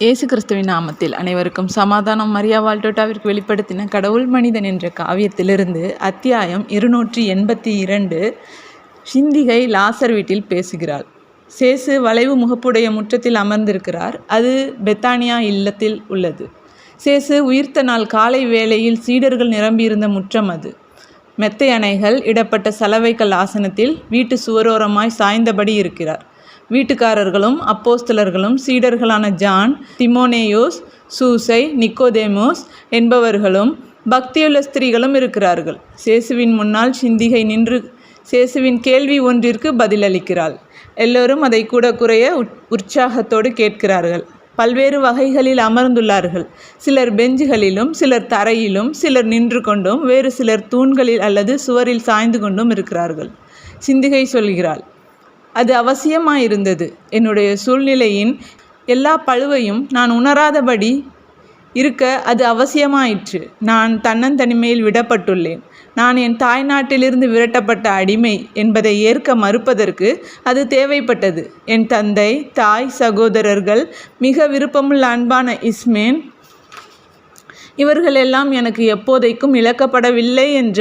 இயேசு கிறிஸ்துவின் நாமத்தில் அனைவருக்கும் சமாதானம். மரியா வால்டோட்டாவிற்கு வெளிப்படுத்தின கடவுள் மனிதன் என்ற காவியத்திலிருந்து அத்தியாயம் இருநூற்றி எண்பத்தி இரண்டு சிந்திகை லாசர் வீட்டில் பேசுகிறாள் சேசு வளைவு முகப்புடைய முற்றத்தில் அமர்ந்திருக்கிறார். அது பெத்தானியா இல்லத்தில் உள்ளது. சேசு உயிர்த்த நாள் காலை வேளையில் சீடர்கள் நிரம்பியிருந்த முற்றம் அது. மெத்தை அணைகள் இடப்பட்ட சலவைக்கல் ஆசனத்தில் வீட்டு சுவரோரமாய் சாய்ந்தபடி இருக்கிறார். வீட்டுக்காரர்களும் அப்போஸ்தலர்களும் சீடர்களான ஜான் திமோனேயோஸ் சூசை நிக்கோதேமோஸ் என்பவர்களும் பக்தியுள்ள ஸ்திரீகளும் இருக்கிறார்கள். சேசுவின் முன்னால் சிந்திகை நின்று சேசுவின் கேள்வி ஒன்றிற்கு பதிலளிக்கிறாள். எல்லோரும் அதை கூட குறைய உற்சாகத்தோடு கேட்கிறார்கள். பல்வேறு வகைகளில் அமர்ந்துள்ளார்கள். சிலர் பெஞ்சுகளிலும் சிலர் தரையிலும் சிலர் நின்று கொண்டும் வேறு சிலர் தூண்களில் அல்லது சுவரில் சாய்ந்து கொண்டும் இருக்கிறார்கள். சிந்திகை சொல்கிறாள் அது அவசியமாயிருந்தது. என்னுடைய சூழ்நிலையின் எல்லா பழுவையும் நான் உணராதபடி இருக்க அது அவசியமாயிற்று. நான் தன்னந்தனிமையில் விடப்பட்டுள்ளேன். நான் என் தாய்நாட்டிலிருந்து விரட்டப்பட்ட அடிமை என்பதை ஏற்க மறுப்பதற்கு அது தேவைப்பட்டது. என் தந்தை தாய் சகோதரர்கள் மிக விருப்பமுள்ள அன்பான இஸ்மேன் இவர்களெல்லாம் எனக்கு எப்போதைக்கும் இழக்கப்படவில்லை என்ற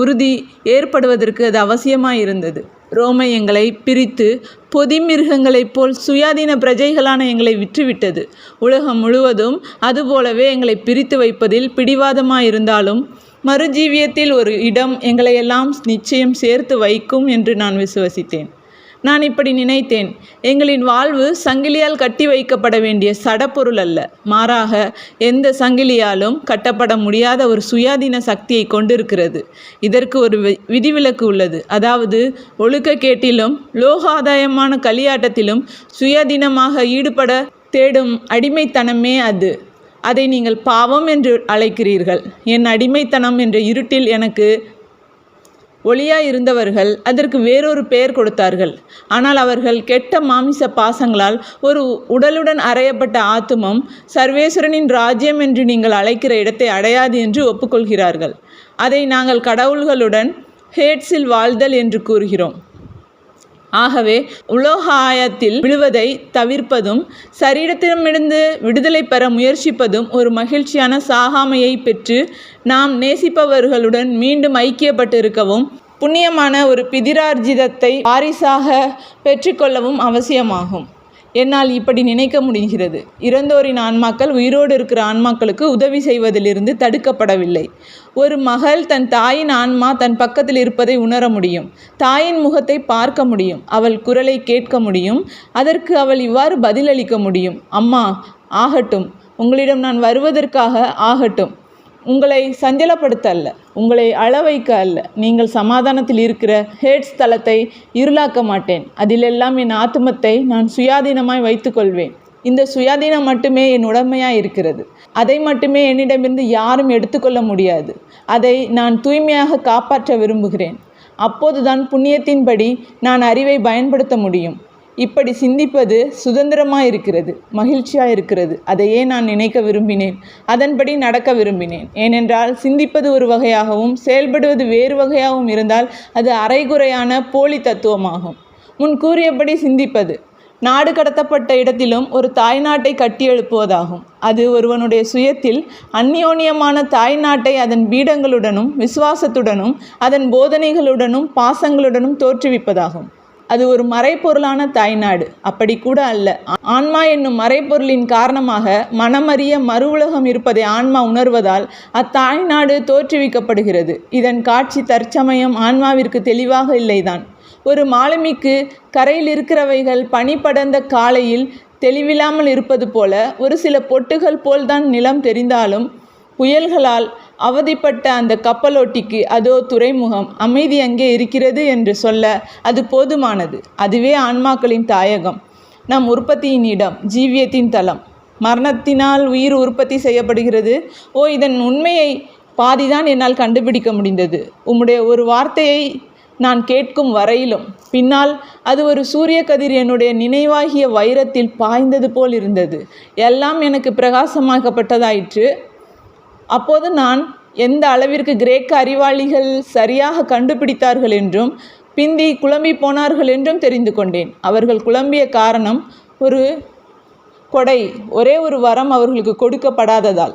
உறுதி ஏற்படுவதற்கு அது அவசியமாயிருந்தது. ரோமயங்களை பிரித்து பொதி மிருகங்களைப் போல் சுயாதீன பிரஜைகளான எங்களை விற்றுவிட்டது. உலகம் முழுவதும் அதுபோலவே எங்களை பிரித்து வைப்பதில் பிடிவாதமாயிருந்தாலும் மறுஜீவியத்தில் ஒரு இடம் எங்களையெல்லாம் நிச்சயம் சேர்த்து வைக்கும் என்று நான் விசுவசித்தேன். நான் இப்படி நினைத்தேன். எங்களின் வாழ்வு சங்கிலியால் கட்டி வைக்கப்பட வேண்டிய சடப்பொருள் அல்ல. மாறாக எந்த சங்கிலியாலும் கட்டப்பட முடியாத ஒரு சுயாதீன சக்தியை கொண்டிருக்கிறது. இதற்கு ஒரு வி- விதிவிலக்கு உள்ளது. அதாவது ஒழுக்கக்கேட்டிலும் லோகாதாயமான களியாட்டத்திலும் சுயாதீனமாக ஈடுபட தேடும் அடிமைத்தனமே அது. அதை நீங்கள் பாவம் என்று அழைக்கிறீர்கள். என் அடிமைத்தனம் என்ற இருட்டில் எனக்கு ஒளியாய் இருந்தவர்கள் அதற்கு வேறொரு பெயர் கொடுத்தார்கள். ஆனால் அவர்கள் கெட்ட மாமிச பாசங்களால் ஒரு உடலுடன் அறையப்பட்ட ஆத்துமம் சர்வேஸ்வரனின் ராஜ்யம் என்று நீங்கள் அழைக்கிற இடத்தை அடையாது என்று ஒப்புக்கொள்கிறார்கள். அதை நாங்கள் கடவுள்களுடன் ஹேட்ஸில் வாழ்தல் என்று கூறுகிறோம். ஆகவே உலோகாயத்தில் விழுவதை தவிர்ப்பதும் சரீரத்திடமிருந்து விடுதலை பெற முயற்சிப்பதும் ஒரு மகிழ்ச்சியான சாகாமையை பெற்று நாம் நேசிப்பவர்களுடன் மீண்டும் ஐக்கியப்பட்டிருக்கவும் புண்ணியமான ஒரு பிதிரார்ஜிதத்தை வாரிசாக பெற்றுக்கொள்ளவும் அவசியமாகும். என்னால் இப்படி நினைக்க முடிகிறது. இறந்தோரின் ஆன்மாக்கள் உயிரோடு இருக்கிற ஆன்மாக்களுக்கு உதவி செய்வதிலிருந்து தடுக்கப்படவில்லை. ஒரு மகள் தன் தாயின் ஆன்மா தன் பக்கத்தில் இருப்பதை உணர முடியும். தாயின் முகத்தை பார்க்க முடியும். அவள் குரலை கேட்க முடியும். அதற்கு அவள் இவ்வாறு பதிலளிக்க முடியும். அம்மா ஆகட்டும். உங்களிடம் நான் வருவதற்காக ஆகட்டும். உங்களை சஞ்சலப்படுத்த அல்ல உங்களை அளவைக்க அல்ல நீங்கள் சமாதானத்தில் இருக்கிற ஹேட்ஸ் தளத்தை இருளாக்க மாட்டேன். அதிலெல்லாம் என் ஆத்துமத்தை நான் சுயாதீனமாய் வைத்துக்கொள்வேன். இந்த சுயாதீனம் மட்டுமே என் உடமையாக இருக்கிறது. அதை மட்டுமே என்னிடமிருந்து யாரும் எடுத்துக்கொள்ள முடியாது. அதை நான் தூய்மையாக காப்பாற்ற விரும்புகிறேன். அப்போதுதான் புண்ணியத்தின்படி நான் அறிவை பயன்படுத்த முடியும். இப்படி சிந்திப்பது சுதந்திரமாக இருக்கிறது மகிழ்ச்சியாக இருக்கிறது அதையே நான் நினைக்க விரும்பினேன் அதன்படி நடக்க விரும்பினேன். ஏனென்றால் சிந்திப்பது ஒரு வகையாகவும் செயல்படுவது வேறு வகையாகவும் இருந்தால் அது அரைகுறையான போலி தத்துவமாகும். முன் கூறியபடி சிந்திப்பது நாடு கடத்தப்பட்ட இடத்திலும் ஒரு தாய்நாட்டை கட்டியெழுப்புவதாகும். அது ஒருவனுடைய சுயத்தில் அந்யோன்யமான தாய்நாட்டை அதன் பீடங்களுடனும் விசுவாசத்துடனும் அதன் போதனைகளுடனும் பாசங்களுடனும் தோற்றுவிப்பதாகும். அது ஒரு மறைப்பொருளான தாய்நாடு. அப்படி கூட அல்ல. ஆன்மா என்னும் மறைப்பொருளின் காரணமாக மனமறிய மறு உலகம் இருப்பதை ஆன்மா உணர்வதால் அத்தாய்நாடு தோற்றுவிக்கப்படுகிறது. இதன் காட்சி தற்சமயம் ஆன்மாவிற்கு தெளிவாக இல்லைதான். ஒரு மாலுமிக்கு கரையில் இருக்கிறவைகள் பனி படர்ந்த காலையில் தெளிவில்லாமல் இருப்பது போல ஒரு சில பொட்டுகள் போல்தான் நிலம் தெரிந்தாலும் புயல்களால் அவதிப்பட்ட அந்த கப்பலோட்டிக்கு அதோ துறைமுகம் அமைதி அங்கே இருக்கிறது என்று சொல்ல அது போதுமானது. அதுவே ஆன்மாக்களின் தாயகம். நம் உற்பத்தியின் இடம் ஜீவியத்தின் தலம் மரணத்தினால் உயிர் உற்பத்தி செய்யப்படுகிறது. ஓ இதன் உண்மையை பாதிதான் என்னால் கண்டுபிடிக்க முடிந்தது. உம்முடைய ஒரு வார்த்தையை நான் கேட்கும் வரையிலும் பின்னால் அது ஒரு சூரிய கதிர் என்னுடைய நினைவாகிய வைரத்தில் பாய்ந்தது போல் இருந்தது. எல்லாம் எனக்கு பிரகாசமாக்கப்பட்டதாயிற்று. அப்போது நான் எந்த அளவிற்கு கிரேக்க அறிவாளிகள் சரியாக கண்டுபிடித்தார்கள் என்றும் பிந்தி குழம்பி போனார்கள் என்றும் தெரிந்து கொண்டேன். அவர்கள் குழம்பிய காரணம் ஒரு கொடை ஒரே ஒரு வரம் அவர்களுக்கு கொடுக்கப்படாததால்.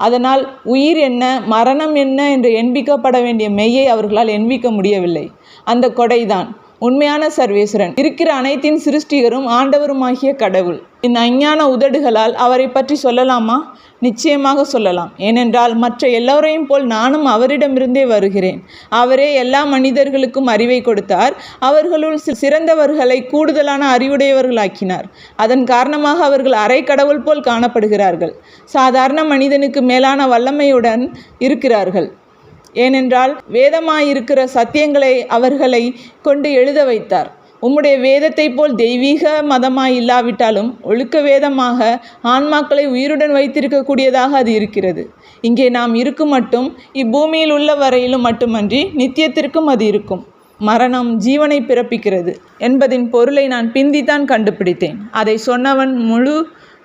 அதனால் உயிர் என்ன மரணம் என்ன என்று எண்பிக்கப்பட வேண்டிய மெய்யை அவர்களால் எண்பிக்க முடியவில்லை. அந்த கொடைதான். உண்மையான சர்வேஸ்வரன். இருக்கிற அனைத்தின் சிருஷ்டிகரும் ஆண்டவருமாகிய கடவுள். இந்த அஞ்ஞான உதடுகளால் அவரை பற்றி சொல்லலாமா? நிச்சயமாக சொல்லலாம். ஏனென்றால் மற்ற எல்லோரையும் போல் நானும் அவரிடமிருந்தே வருகிறேன். அவரே எல்லா மனிதர்களுக்கும் அறிவை கொடுத்தார். அவர்களுள் சிறந்தவர்களை கூடுதலான அறிவுடையவர்களாக்கினார். அதன் காரணமாக அவர்கள் அரை கடவுள் போல் காணப்படுகிறார்கள். சாதாரண மனிதனுக்கு மேலான வல்லமையுடன் இருக்கிறார்கள். ஏனென்றால் வேதமாயிருக்கிற சத்தியங்களை அவர்களை கொண்டு எழுத வைத்தார். உம்முடைய வேதத்தைப் போல் தெய்வீக மதமாய் இல்லாவிட்டாலும் ஒழுக்க வேதமாக ஆன்மாக்களை உயிருடன் வைத்திருக்கக்கூடியதாக அது இருக்கிறது. இங்கே நாம் இருக்கும் மட்டும் இப்பூமியில் உள்ள வரையிலும் மட்டுமன்றி நித்தியத்திற்கும் அது இருக்கும். மரணம் ஜீவனை பிறப்பிக்கிறது என்பதின் பொருளை நான் பிந்தித்தான் கண்டுபிடித்தேன். அதை சொன்னவன் முழு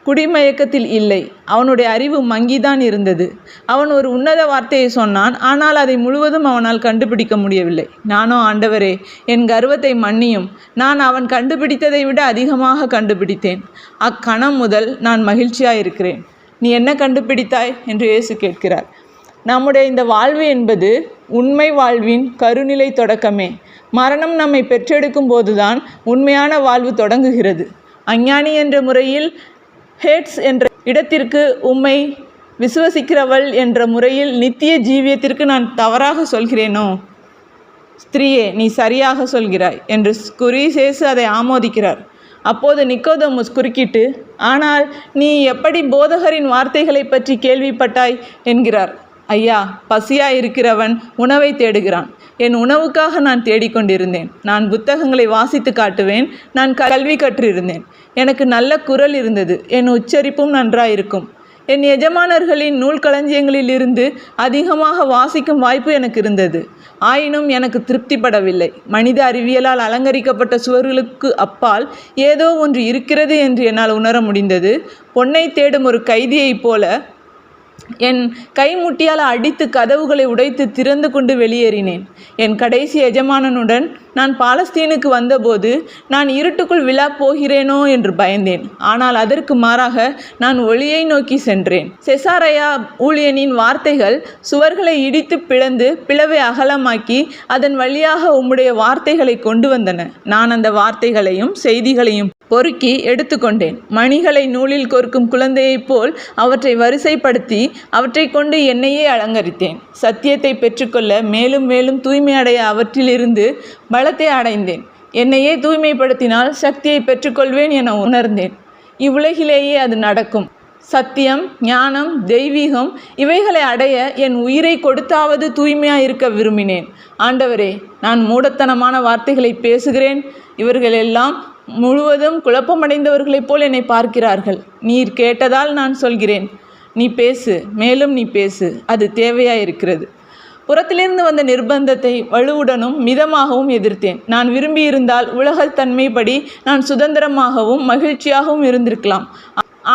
குடிமயக்கத்தில் இல்லை. அவனுடைய அறிவு மங்கிதான் இருந்தது. அவன் ஒரு உன்னத வார்த்தையை சொன்னான். ஆனால் அதை முழுவதும் அவனால் கண்டுபிடிக்க முடியவில்லை. நானோ ஆண்டவரே என் கர்வத்தை மன்னியும். நான் அவன் கண்டுபிடித்ததை விட அதிகமாக கண்டுபிடித்தேன். அக்கணம் முதல் நான் மகிழ்ச்சியாயிருக்கிறேன். நீ என்ன கண்டுபிடித்தாய்? என்று இயேசு கேட்கிறார். நம்முடைய இந்த வாழ்வு என்பது உண்மை வாழ்வின் கருநிலை தொடக்கமே. மரணம் நம்மை பெற்றெடுக்கும் போதுதான் உண்மையான வாழ்வு தொடங்குகிறது. அஞ்ஞானி என்ற முறையில் ஹேட்ஸ் என்ற இடத்திற்கு உம்மை விசுவசிக்கிறவள் என்ற முறையில் நித்திய ஜீவியத்திற்கு நான் தவறாக சொல்கிறேனோ? ஸ்திரீயே நீ சரியாக சொல்கிறாய் என்று குரிசேசு அதை ஆமோதிக்கிறார். அப்போது நிக்கோதமுஸ் குறுக்கிட்டு ஆனால் நீ எப்படி போதகரின் வார்த்தைகளை பற்றி கேள்விப்பட்டாய்? என்கிறார். ஐயா பசியா இருக்கிறவன் உணவை தேடுகிறான். என் உணவுக்காக நான் தேடிக்கொண்டிருந்தேன். நான் புத்தகங்களை வாசித்து காட்டுவேன். நான் கல்வி கற்றிருந்தேன். எனக்கு நல்ல குரல் இருந்தது. என் உச்சரிப்பும் நன்றாயிருக்கும். என் எஜமானர்களின் நூல் களஞ்சியங்களிலிருந்து அதிகமாக வாசிக்கும் வாய்ப்பு எனக்கு இருந்தது. ஆயினும் எனக்கு திருப்திப்படவில்லை. மனித அறிவியலால் அலங்கரிக்கப்பட்ட சுவர்களுக்கு அப்பால் ஏதோ ஒன்று இருக்கிறது என்று என்னால் உணர முடிந்தது. பொன்னை தேடும் ஒரு கைதியைப் போல என் கைமுட்டியால் அடித்து கதவுகளை உடைத்து திறந்து கொண்டு வெளியேறினேன். என் கடைசி எஜமானனுடன் நான் பாலஸ்தீனுக்கு வந்தபோது நான் இருட்டுக்குள் விழா போகிறேனோ என்று பயந்தேன். ஆனால் அதற்கு மாறாக நான் ஒளியை நோக்கி சென்றேன். செசாரையா ஊழியனின் வார்த்தைகள் சுவர்களை இடித்து பிளந்து பிளவை அகலமாக்கி அதன் வழியாக உம்முடைய வார்த்தைகளை கொண்டு வந்தன. நான் அந்த வார்த்தைகளையும் செய்திகளையும் பொறுக்கி எடுத்துக்கொண்டேன். மணிகளை நூலில் கோர்க்கும் குழந்தையைப் போல் அவற்றை வரிசைப்படுத்தி அவற்றை கொண்டு என்னையே அலங்கரித்தேன். சத்தியத்தை பெற்றுக்கொள்ள மேலும் மேலும் தூய்மையடைய அவற்றிலிருந்து பலத்தை அடைந்தேன். என்னையே தூய்மைப்படுத்தினால் சக்தியை பெற்றுக்கொள்வேன் என உணர்ந்தேன். இவ்வுலகிலேயே அது நடக்கும். சத்தியம் ஞானம் தெய்வீகம் இவைகளை அடைய என் உயிரை கொடுத்தாவது தூய்மையாக இருக்க விரும்பினேன். ஆண்டவரே நான் மூடத்தனமான வார்த்தைகளை பேசுகிறேன். இவர்களெல்லாம் முழுவதும் குழப்பமடைந்தவர்களைப் போல் என்னை பார்க்கிறார்கள். நீர் கேட்டதால் நான் சொல்கிறேன். நீ பேசு மேலும் நீ பேசு அது தேவையாக இருக்கிறது புறத்திலிருந்து வந்த நிர்பந்தத்தை வலுவுடனும் மிதமாகவும் எதிர்த்தேன். நான் விரும்பியிருந்தால் உலகத்தன்மைப்படி நான் சுதந்திரமாகவும் மகிழ்ச்சியாகவும் இருந்திருக்கலாம்.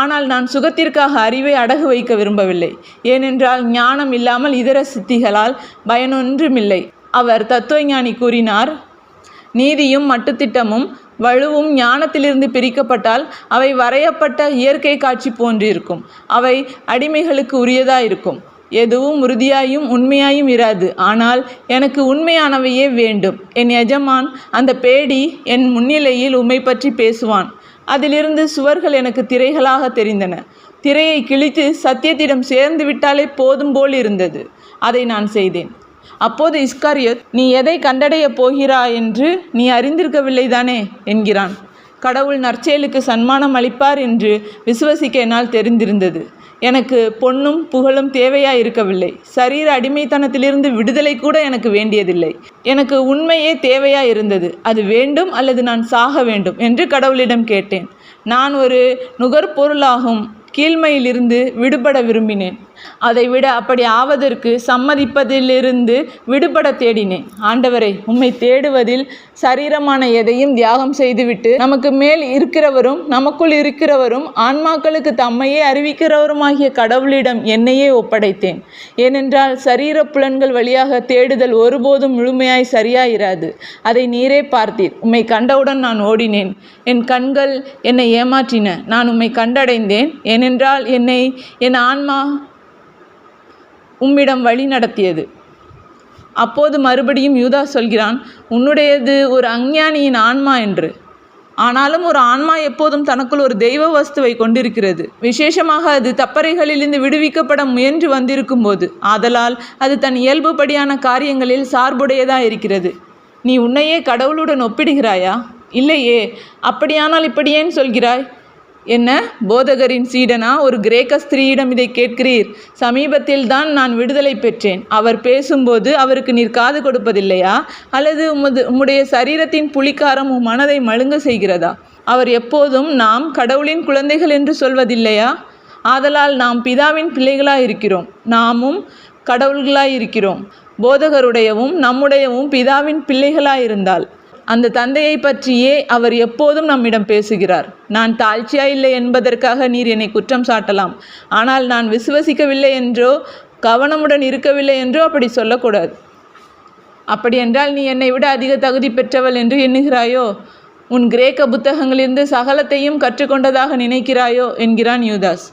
ஆனால் நான் சுகத்திற்காக அறிவை அடகு வைக்க விரும்பவில்லை. ஏனென்றால் ஞானம் இல்லாமல் இதர சித்திகளால் பயனொன்றுமில்லை. அவர் தத்துவஞானி கூறினார் நீதியும் மட்டுத்திட்டமும் வலுவும் ஞானத்திலிருந்து பிரிக்கப்பட்டால் அவை வரையப்பட்ட இயற்கை காட்சி போன்றிருக்கும். அவை அடிமைகளுக்கு உரியதாயிருக்கும். எதுவும் உறுதியாயும் உண்மையாயும் இராது. ஆனால் எனக்கு உண்மையானவையே வேண்டும். என் எஜமான் அந்த பேடி என் முன்னிலையில் உம்மை பற்றி பேசுவான். அதிலிருந்து சுவர்கள் எனக்கு திரைகளாக தெரிந்தன. திரையை கிழித்து சத்தியத்திடம் சேர்ந்து விட்டாலே போதும் போல் இருந்தது. அதை நான் செய்தேன். அப்போது இஸ்காரியத் நீ எதை கண்டடையப் போகிறா என்று நீ அறிந்திருக்கவில்லை தானே? என்கிறான். கடவுள் நற்செயலுக்கு சன்மானம் அளிப்பார் என்று விசுவசிக்க என்னால் தெரிந்திருந்தது. எனக்கு பொன்னும் புகழும் தேவையா இருக்கவில்லை சரீர அடிமைத்தனத்திலிருந்து விடுதலை கூட எனக்கு வேண்டியதில்லை. எனக்கு உண்மையே தேவையா இருந்தது அது வேண்டும் அல்லது நான் சாக வேண்டும் என்று கடவுளிடம் கேட்டேன். நான் ஒரு நுகர்பொருளாகும் கீழ்மையிலிருந்து விடுபட விரும்பினேன். அதைவிட அப்படி ஆவதற்கு சம்மதிப்பதிலிருந்து விடுபட தேடினேன். ஆண்டவரை உம்மை தேடுவதில் சரீரமான எதையும் தியாகம் செய்துவிட்டு நமக்கு மேல் இருக்கிறவரும் நமக்குள் இருக்கிறவரும் ஆன்மாக்களுக்கு தம்மையே அறிவிக்கிறவருமாகிய கடவுளிடம் என்னையே ஒப்படைத்தேன். ஏனென்றால் சரீர புலன்கள் வழியாக தேடுதல் ஒருபோதும் முழுமையாய் சரியாயிராது. அதை நீரே பார்த்தீர். உம்மை கண்டவுடன் நான் ஓடினேன். என் கண்கள் என்னை ஏமாற்றின. நான் உம்மை கண்டடைந்தேன். ஏனென்றால் என்னை என் ஆன்மா உம்மிடம் வழி நடத்தியது. அப்போது மறுபடியும் யூதா சொல்கிறான் உன்னுடையது ஒரு அஞ்ஞானியின் ஆன்மா என்று. ஆனாலும் ஒரு ஆன்மா எப்போதும் தனக்குள் ஒரு தெய்வ வஸ்துவை கொண்டிருக்கிறது. விசேஷமாக அது தப்பறைகளிலிருந்து விடுவிக்கப்பட முயன்று வந்திருக்கும் போது ஆதலால் அது தன் இயல்புபடியான காரியங்களில் சார்புடையதாக இருக்கிறது. நீ உன்னையே கடவுளுடன் ஒப்பிடுகிறாயா? இல்லையே அப்படியானால் இப்படி ஏன் சொல்கிறாய்? என்ன? போதகரின் சீடனா? ஒரு கிரேக்க ஸ்திரீயிடம் இதை கேட்கிறீர். சமீபத்தில் தான் நான் விடுதலை பெற்றேன். அவர் பேசும்போது அவருக்கு நீர் காது கொடுப்பதில்லையா? அல்லது உமது உம்முடைய சரீரத்தின் புலிக்காரம் உம் மனதை மழுங்க செய்கிறதா? அவர் எப்போதும் நாம் கடவுளின் குழந்தைகள் என்று சொல்வதில்லையா? ஆதலால் நாம் பிதாவின் பிள்ளைகளாக இருக்கிறோம் நாமும் கடவுள்களாய் இருக்கிறோம் போதகருடையவும் நம்முடையவும் பிதாவின் பிள்ளைகளாயிருந்தால். இருந்தால் அந்த தந்தையை பற்றியே அவர் எப்போதும் நம்மிடம் பேசுகிறார். நான் தாழ்ச்சியாயில்லை என்பதற்காக நீர் என்னை குற்றம் சாட்டலாம். ஆனால் நான் விசுவசிக்கவில்லை என்றோ கவனமுடன் இருக்கவில்லை என்றோ அப்படி சொல்லக்கூடாது. அப்படியென்றால் நீ என்னை விட அதிக தகுதி பெற்றவள் என்று எண்ணுகிறாயோ? உன் கிரேக்க புத்தகங்களிலிருந்து சகலத்தையும் கற்றுக்கொண்டதாக நினைக்கிறாயோ? என்கிறான் யூதாஸ்.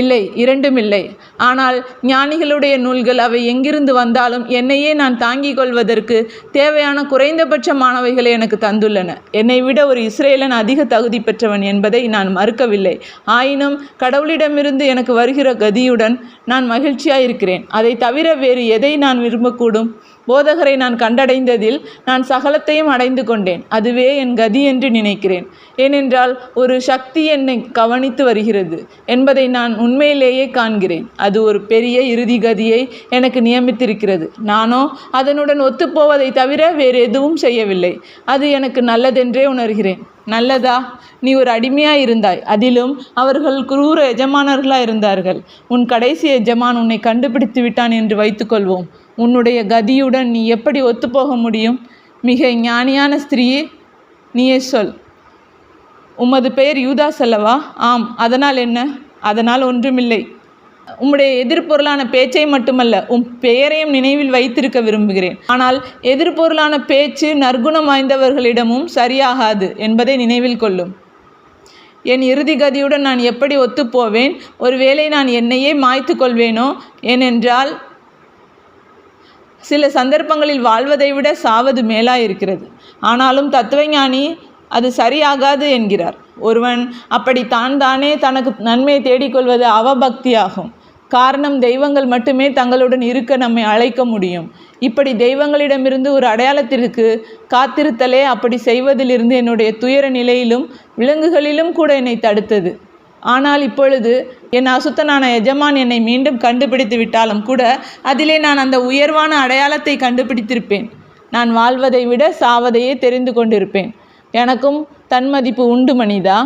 இல்லை இரண்டும் இல்லை. ஆனால் ஞானிகளுடைய நூல்கள் அவை எங்கிருந்து வந்தாலும் என்னையே நான் தாங்கிக் கொள்வதற்கு தேவையான குறைந்தபட்சமானவைகளை எனக்கு தந்துள்ளன. என்னை விட ஒரு இஸ்ரேலன் அதிக தகுதி பெற்றவன் என்பதை நான் மறுக்கவில்லை. ஆயினும் கடவுளிடமிருந்து எனக்கு வருகிற கதியுடன் நான் மகிழ்ச்சியாயிருக்கிறேன். அதை தவிர வேறு எதை நான் விரும்பக்கூடும்? போதகரை நான் கண்டடைந்ததில் நான் சகலத்தையும் அடைந்து கொண்டேன். அதுவே என் கதி என்று நினைக்கிறேன். ஏனென்றால் ஒரு சக்தி என்னை கவனித்து வருகிறது. என்பதை நான் உண்மையிலேயே காண்கிறேன். அது ஒரு பெரிய இறுதி கதியை எனக்கு நியமித்திருக்கிறது. நானோ அதனுடன் ஒத்துப்போவதை தவிர வேறு எதுவும் செய்யவில்லை. அது எனக்கு நல்லதென்றே உணர்கிறேன். நல்லதா? நீ ஒரு அடிமையாக இருந்தாய். அதிலும் அவர்கள் குரூர எஜமானர்களாக இருந்தார்கள். உன் கடைசி எஜமான் உன்னை கண்டுபிடித்து விட்டான் என்று வைத்துக்கொள்வோம். உன்னுடைய கதியுடன் நீ எப்படி ஒத்துப்போக முடியும்? மிக ஞானியான ஸ்திரீயே நீயே சொல். உமது பெயர் யூதாஸ் அல்லவா? ஆம். அதனால் என்ன? அதனால் ஒன்றுமில்லை. உம்முடைய எதிர்பொருளான பேச்சை மட்டுமல்ல உம் பெயரையும் நினைவில் வைத்திருக்க விரும்புகிறேன். ஆனால் எதிர்பொருளான பேச்சு நற்குணம் வாய்ந்தவர்களிடமும் சரியாகாது என்பதை நினைவில் கொள்ளும். என் இறுதி கதியுடன் நான் எப்படி ஒத்துப்போவேன்? ஒருவேளை நான் என்னையே மாய்த்து கொள்வேனோ? ஏனென்றால் சில சந்தர்ப்பங்களில் வாழ்வதை விட சாவது மேலாயிருக்கிறது. ஆனாலும் தத்துவஞானி அது சரியாகாது என்கிறார். ஒருவன் அப்படி தான் தானே தனக்கு நன்மையை தேடிக்கொள்வது அவபக்தியாகும். காரணம் தெய்வங்கள் மட்டுமே தங்களுடன் இருக்க நம்மை அழைக்க முடியும். இப்படி தெய்வங்களிடமிருந்து ஒரு அடையாளத்திற்கு காத்திருத்தலே அப்படி செய்வதிலிருந்து என்னுடைய துயர நிலையிலும் விலங்குகளிலும் கூட என்னை தடுத்தது. ஆனால் இப்பொழுது என் அசுத்தனான எஜமான் என்னை மீண்டும் கண்டுபிடித்து விட்டாலும் கூட அதிலே நான் அந்த உயர்வான அடையாளத்தை கண்டுபிடித்திருப்பேன். நான் வாழ்வதை விட சாவதையே தெரிந்து கொண்டிருப்பேன். எனக்கும் தன்மதிப்பு உண்டு மனிதா.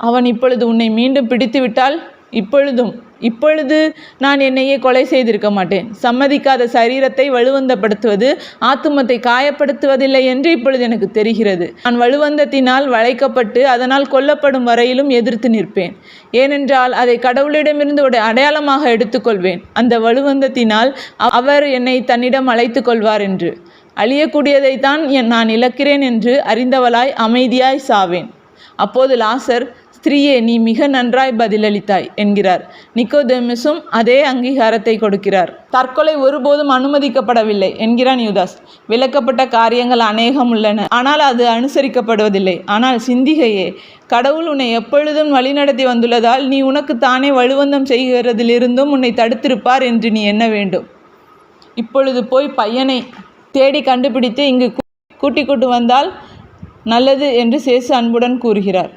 அவன் இப்பொழுது உன்னை மீண்டும் பிடித்து விட்டால் இப்பொழுதும் இப்பொழுது நான் என்னையே கொலை செய்திருக்க மாட்டேன். சம்மதிக்காத சரீரத்தை வலுவந்தப்படுத்துவது ஆத்துமத்தை காயப்படுத்துவதில்லை என்று இப்பொழுது எனக்கு தெரிகிறது. நான் வலுவந்தத்தினால் வளைக்கப்பட்டு அதனால் கொல்லப்படும் வரையிலும் எதிர்த்து நிற்பேன். ஏனென்றால் அதை கடவுளிடமிருந்து ஒரு அடையாளமாக எடுத்துக்கொள்வேன். அந்த வலுவந்தத்தினால் அவர் என்னை தன்னிடம் அழைத்து கொள்வார் என்று. அழியக்கூடியதைத்தான் என் நான் இழக்கிறேன் என்று அறிந்தவளாய் அமைதியாய் சாவேன். அப்போது லாசர் ஸ்திரீயே நீ மிக நன்றாய் பதிலளித்தாய் என்கிறார். நிக்கோதெமிஸும் அதே அங்கீகாரத்தை கொடுக்கிறார். தற்கொலை ஒருபோதும் அனுமதிக்கப்படவில்லை என்கிறான் யூதாஸ். விளக்கப்பட்ட காரியங்கள் அநேகம் உள்ளன. ஆனால் அது அனுசரிக்கப்படுவதில்லை. ஆனால் சிந்திகையே கடவுள் உன்னை எப்பொழுதும் வழிநடத்தி வந்துள்ளதால் நீ உனக்கு தானே வலுவந்தம் செய்கிறதிலிருந்தும் உன்னை தடுத்திருப்பார் என்று நீ எண்ண வேண்டும். இப்பொழுது போய் பையனை தேடி கண்டுபிடித்து இங்கு கூட்டி கொண்டு வந்தால் நல்லது என்று சேசு அன்புடன் கூறுகிறார்.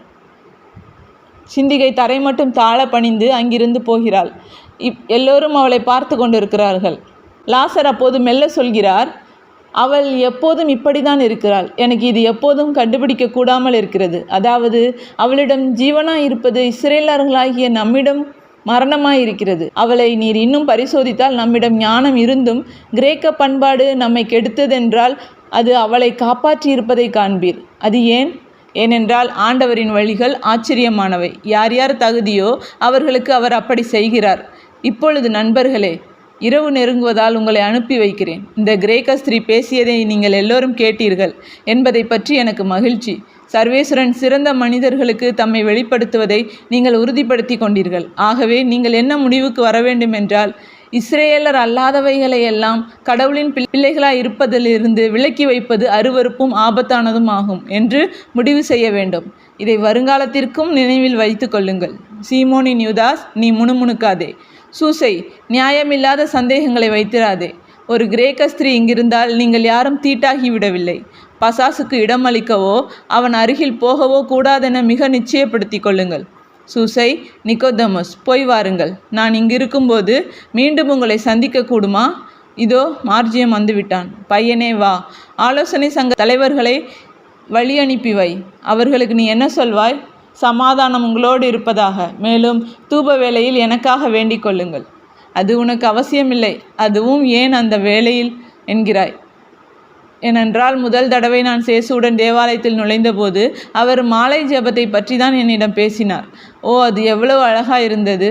சிந்திகை தரை மட்டும் தாழ பணிந்து அங்கிருந்து போகிறாள். இப் எல்லோரும் அவளை பார்த்து கொண்டிருக்கிறார்கள். லாசர் அப்போது மெல்ல சொல்கிறார் அவள் எப்போதும் இப்படிதான் இருக்கிறாள். எனக்கு இது எப்போதும் கண்டுபிடிக்க கூடாமல் இருக்கிறது. அதாவது அவளிடம் ஜீவனாக இருப்பது இஸ்ரேலர்களாகிய நம்மிடம் மரணமாயிருக்கிறது. அவளை நீர் இன்னும் பரிசோதித்தால் நம்மிடம் ஞானம் இருந்தும் கிரேக்க பண்பாடு நம்மை கெடுத்ததென்றால் அது அவளை காப்பாற்றியிருப்பதை காண்பீர். அது ஏன்? ஏனென்றால் ஆண்டவரின் வழிகள் ஆச்சரியமானவை. யார் யார் தகுதியோ அவர்களுக்கு அவர் அப்படி செய்கிறார். இப்பொழுது நண்பர்களே இரவு நெருங்குவதால் உங்களை அனுப்பி வைக்கிறேன். இந்த கிரேக்க ஸ்திரீ பேசியதை நீங்கள் எல்லோரும் கேட்டீர்கள் என்பதை பற்றி எனக்கு மகிழ்ச்சி. சர்வேஸ்வரன் சிறந்த மனிதர்களுக்கு தம்மை வெளிப்படுத்துவதை நீங்கள் உறுதிப்படுத்தி கொண்டீர்கள். ஆகவே நீங்கள் என்ன முடிவுக்கு வர வேண்டும் என்றால் இஸ்ரேலர் அல்லாதவைகளை எல்லாம் கடவுளின் பிள்ளைகளாக பிள்ளைகளாய் இருப்பதிலிருந்து விலக்கி வைப்பது அருவருப்பும் ஆபத்தானதும் ஆகும் என்று முடிவு செய்ய வேண்டும். இதை வருங்காலத்திற்கும் நினைவில் வைத்து கொள்ளுங்கள். சீமோனின் யுதாஸ் நீ முணுமுணுக்காதே. சூசை நியாயமில்லாத சந்தேகங்களை வைத்திராதே. ஒரு கிரேக்க ஸ்திரீ இங்கிருந்தால் நீங்கள் யாரும் தீட்டாகி விடவில்லை. பசாசுக்கு இடமளிக்கவோ அவன் அருகில் போகவோ கூடாதென மிக நிச்சயப்படுத்தி கொள்ளுங்கள். சூசை நிக்கோதமஸ் போய் வாருங்கள். நான் இங்கிருக்கும்போது மீண்டும் உங்களை சந்திக்க கூடுமா? இதோ மார்ஜியம் வந்துவிட்டான். பையனே வா. ஆலோசனை சங்க தலைவர்களை வழி அனுப்பி வை அவர்களுக்கு நீ என்ன சொல்வாய்? சமாதானம் உங்களோடு இருப்பதாக. மேலும் தூப வேளையில் எனக்காக வேண்டிக் கொள்ளுங்கள். அது உனக்கு அவசியமில்லை. அதுவும் ஏன் அந்த வேளையில் என்கிறாய்? ஏனென்றால் முதல் தடவை நான் சேசுவுடன் தேவாலயத்தில் நுழைந்தபோது அவர் மாலை ஜெபத்தை பற்றி தான் என்னிடம் பேசினார். ஓ அது எவ்வளவு அழகாக இருந்தது.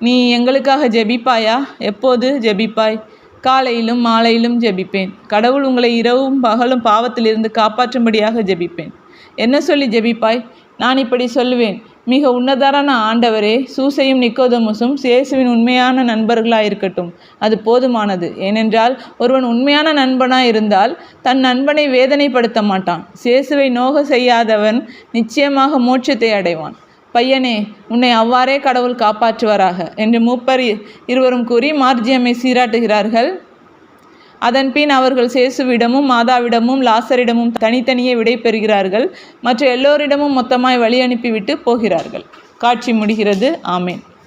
நீ எங்களுக்காக ஜெபிப்பாயா? எப்போது ஜெபிப்பாய்? காலையிலும் மாலையிலும் ஜெபிப்பேன். கடவுள் உங்களை இரவும் பகலும் பாவத்திலிருந்து காப்பாற்றும்படியாக ஜெபிப்பேன். என்ன சொல்லி ஜெபிப்பாய்? நான் இப்படி சொல்லுவேன். மிக உன்னதரான ஆண்டவரே சூசையும் நிக்கோதமுசும் சேசுவின் உண்மையான நண்பர்களாக இருக்கட்டும் அது போதுமானது. ஏனென்றால் ஒருவன் உண்மையான நண்பனாய் இருந்தால் தன் நண்பனை வேதனைப்படுத்த மாட்டான். சேசுவை நோக செய்யாதவன் நிச்சயமாக மோட்சத்தை அடைவான். பையனே உன்னை அவ்வாறே கடவுள் காப்பாற்றுவாராக என்று மூப்பர் இருவரும் கூறி மார்ஜியம்மை சீராட்டுகிறார்கள். அதன்பின் அவர்கள் சேசுவிடமும் மாதாவிடமும் லாசரிடமும் தனித்தனியே விடை பெறுகிறார்கள். மற்ற எல்லோரிடமும் மொத்தமாய் வழி அனுப்பிவிட்டு போகிறார்கள். காட்சி முடிகிறது. ஆமேன்.